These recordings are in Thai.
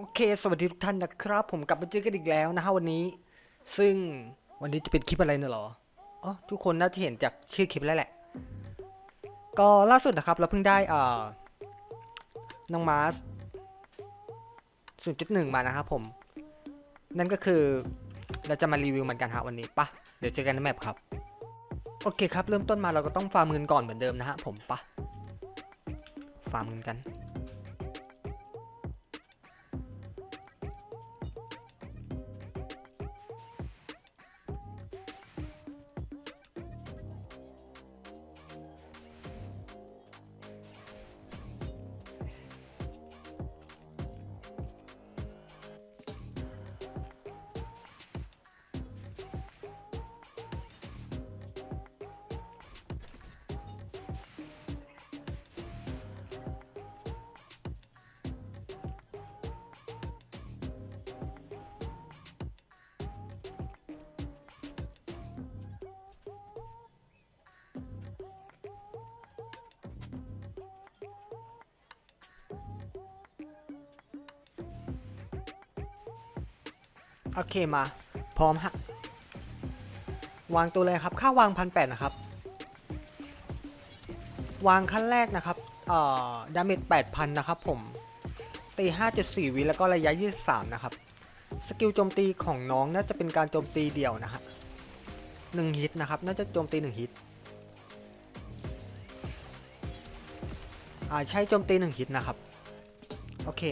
โอเค สวัสดีทุกท่านนะครับ ผมกลับมาเจอกันอีกแล้วนะฮะวันนี้ ซึ่งวันนี้จะเป็นคลิปอะไรเนี่ยหรออ๋อทุกคนน่าจะเห็นจากชื่อคลิปแล้วแหละ ก็ล่าสุดนะครับเราเพิ่งได้อ่าน้องมาร์ส0.1 มานะครับผม นั่นก็คือเราจะมารีวิวมันกันฮะวันนี้ปะเดี๋ยวเจอกันในแมปครับ โอเคครับ เริ่มต้นมาเราก็ต้องฟาร์มเงินก่อนเหมือนเดิมนะฮะผมปะฟาร์มเงินกัน โอเคมา พร้อมฮะ วางตัวเลยครับ ค่าวางพันแปดนะครับ วางขั้นแรกนะครับ เอ่อ ดาเมจแปดพันนะครับผม ตีห้าจุดสี่วิแล้วก็ระยะยี่สิบสามนะครับ สกิลโจมตีของน้องน่าจะเป็นการโจมตีเดี่ยวนะฮะหนึ่งฮิตนะครับ น่าจะโจมตีหนึ่งฮิตอ่าใช้โจมตีหนึ่งฮิตนะครับ โอเค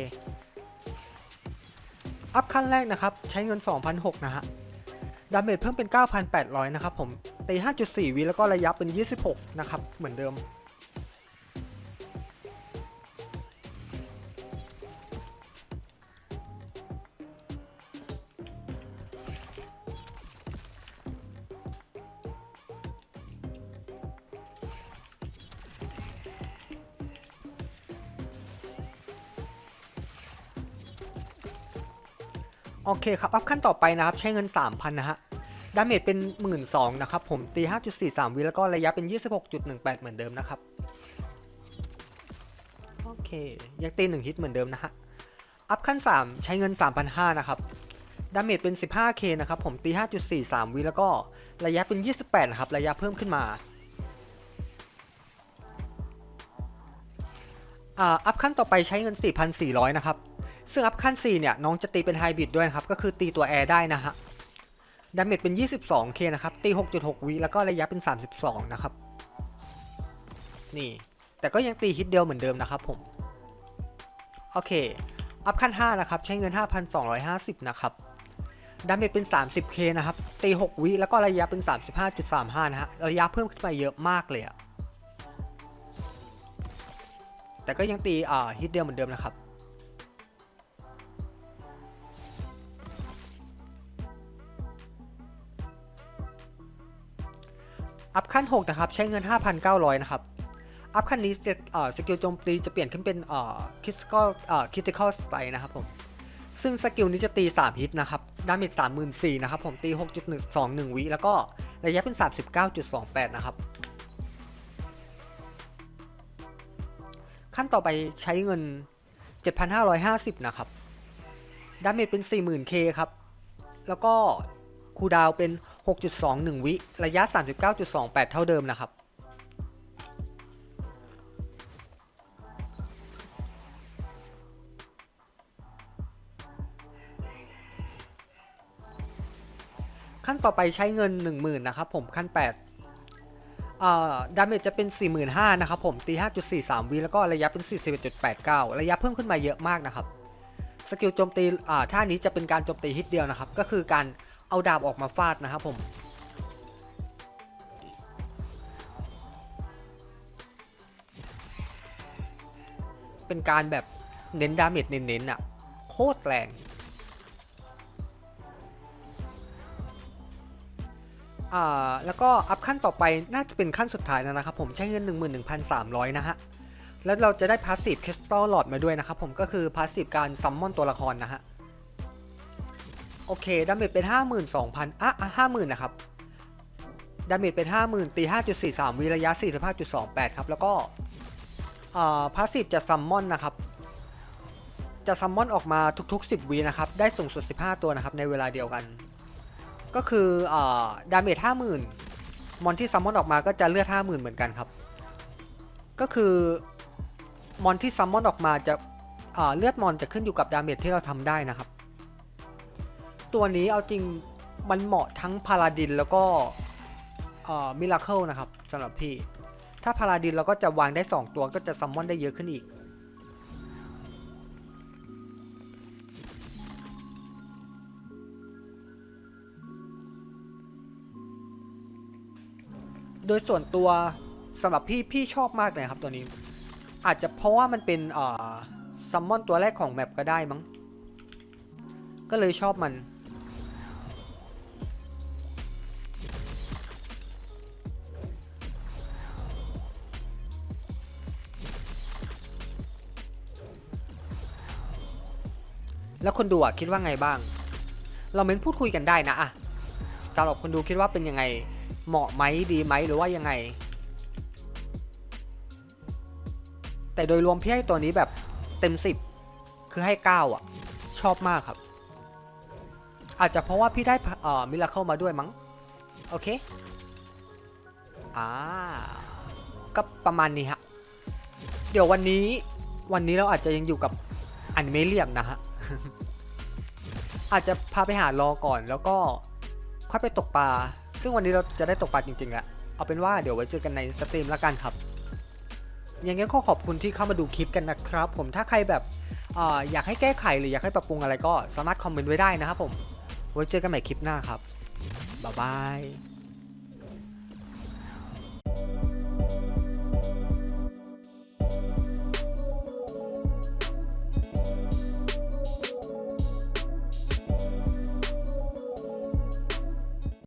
อัพขั้นแรกนะครับ ใช้เงิน 2,006นะฮะ ดาเมจเพิ่มเป็น 9,800 นะครับผมตี5.4วิแล้วก็ระยะเป็น 26 นะครับ เหมือนเดิม โอเคครับ อัพขั้นต่อไปนะครับ ใช้เงิน 3,000 นะฮะ ดาเมจเป็น 12,000นะครับ ผมตี 5.43 วิแล้วก็ระยะเป็น 26.18 เหมือนเดิมนะครับ โอเค ยังตี 1 ฮิตเหมือนเดิมนะฮะ อัพขั้น 3 ใช้เงิน 3,500 นะครับ ดาเมจเป็น 15k นะครับ ผมตี 5.43 วิแล้วก็ระยะเป็น 28 นะครับ ระยะเพิ่มขึ้นมาอ่าอัพขั้นต่อไปใช้เงิน 4,400 นะครับ ซึ่งอัพขั้น 4 เนี่ย น้องจะตีเป็นไฮบริดด้วยนะครับ ก็คือตีตัวแอร์ได้นะฮะดาเมจเป็น 22k นะครับ ตี 6.6 วิแล้วก็ระยะเป็น 32 นะครับ นี่ แต่ก็ยังตีฮิตเดียวเหมือนเดิมนะครับผม โอเค อัพขั้น 5 นะครับ ใช้เงิน 5,250 นะครับ ดาเมจเป็น 30k นะครับ ตี 6 วิแล้วก็ระยะเป็น 35.35 นะฮะ ระยะเพิ่มขึ้นมาเยอะมากเลยอะแต่ก็ยังตีอ่าฮิตเดียวเหมือนเดิมนะครับ อัพขั้น 6 นะครับ ใช้เงิน 5,900 นะครับ อัพขั้นนี้จะเอ่อสกิลโจมตีจะเปลี่ยนขึ้นเป็นเอ่อคิสก็เอ่อคิติคอลสไตล์นะครับผม ซึ่งสกิลนี้จะตี 3 ฮิตนะครับ ดาเมจ34,000นะครับผม ตี 6.121 วิ แล้วก็ระยะเป็น 39.28 นะครับ ขั้นต่อไปใช้เงิน 7,550 นะครับ ดาเมจเป็น 40,000k ครับ แล้วก็คูดาวเป็น 6.21 วิ ระยะ 39.28 เท่าเดิมนะครับ ขั้นต่อไปใช้เงิน 10,000 นะครับผมขั้น 8ดาเมจจะเป็น 45,000 นะครับผม ตี 5.43 วิแล้วก็ระยะเป็น 41.89 ระยะเพิ่มขึ้นมาเยอะมากนะครับ สกิลโจมตีท่านี้จะเป็นการโจมตีฮิตเดียวนะครับ ก็คือการ เอาดาบออกมาฟาดนะครับผม เป็นการแบบเน้นดาเมจเน้นๆอะ โคตรแรงอ่าแล้วก็อัพขั้นต่อไปน่าจะเป็นขั้นสุดท้ายแล้วนะครับผมใช้เงิน 11,300 นะฮะ แล้วเราจะได้พาสซีฟคริสตัลหลอดมาด้วยนะครับผมก็คือพาสซีฟการซัมมอนตัวละครนะฮะ โอเคดาเมจเป็น 52,000อะห้าหมื่นนะครับดาเมจเป็น 50,000ตี5.43วิระยะ 45.28 ครับ แล้วก็อ่าพาสซีฟจะซัมมอนนะครับ จะซัมมอนออกมาทุกๆ 10วินะครับ ได้สูงสุด 15 ตัวนะครับ ในเวลาเดียวกัน ก็คืออ่าดาเมจ50,000 มอนที่ซัมมอนออกมาก็จะเลือด 50,000 เหมือนกันครับ ก็คือ มอนที่ซัมมอนออกมาจะเลือดมอนจะขึ้นอยู่กับดาเมจที่เราทำได้นะครับ ตัวนี้เอาจริงมันเหมาะทั้งพาลาดินแล้วก็มิราเคิลนะครับสำหรับพี่ ถ้าพาลาดินเราก็จะวางได้ 2 ตัวก็จะซัมมอนได้เยอะขึ้นอีก โดยส่วนตัวสำหรับพี่พี่ชอบมากเลยครับตัวนี้ อาจจะเพราะว่ามันเป็นซัมมอนตัวแรกของแมปก็ได้มั้ง ก็เลยชอบมัน แล้วคนดูอะคิดว่าไงบ้าง เราเม้นพูดคุยกันได้นะอะสำหรับคนดูคิดว่าเป็นยังไง เหมาะไหมดีไหมหรือว่ายังไง แต่โดยรวมพี่ให้ตัวนี้แบบเต็มสิบคือให้ 9 อะ ชอบมากครับ อาจจะเพราะว่าพี่ได้เอ่อมิราเคิลมาด้วยมั้ง โอเค อ่า ก็ประมาณนี้ฮะ เดี๋ยววันนี้วันนี้เราอาจจะยังอยู่กับอันเมเลี่ยมนะฮะ อาจจะพาไปหารอก่อนแล้วก็ค่อยไปตกปลา ซึ่งวันนี้เราจะได้ตกปลาจริงๆแหละเอาเป็นว่าเดี๋ยวไว้เจอกันในสตรีมแล้วกันครับอย่างงี้ก็ขอบคุณที่เข้ามาดูคลิปกันนะครับ ผมถ้าใครแบบออยากให้แก้ไขหรืออยากให้ปรับปรุงอะไรก็สามารถคอมเมนต์ไว้ได้นะครับผม ไว้เจอกันใหม่คลิปหน้าครับบ๊ายบาย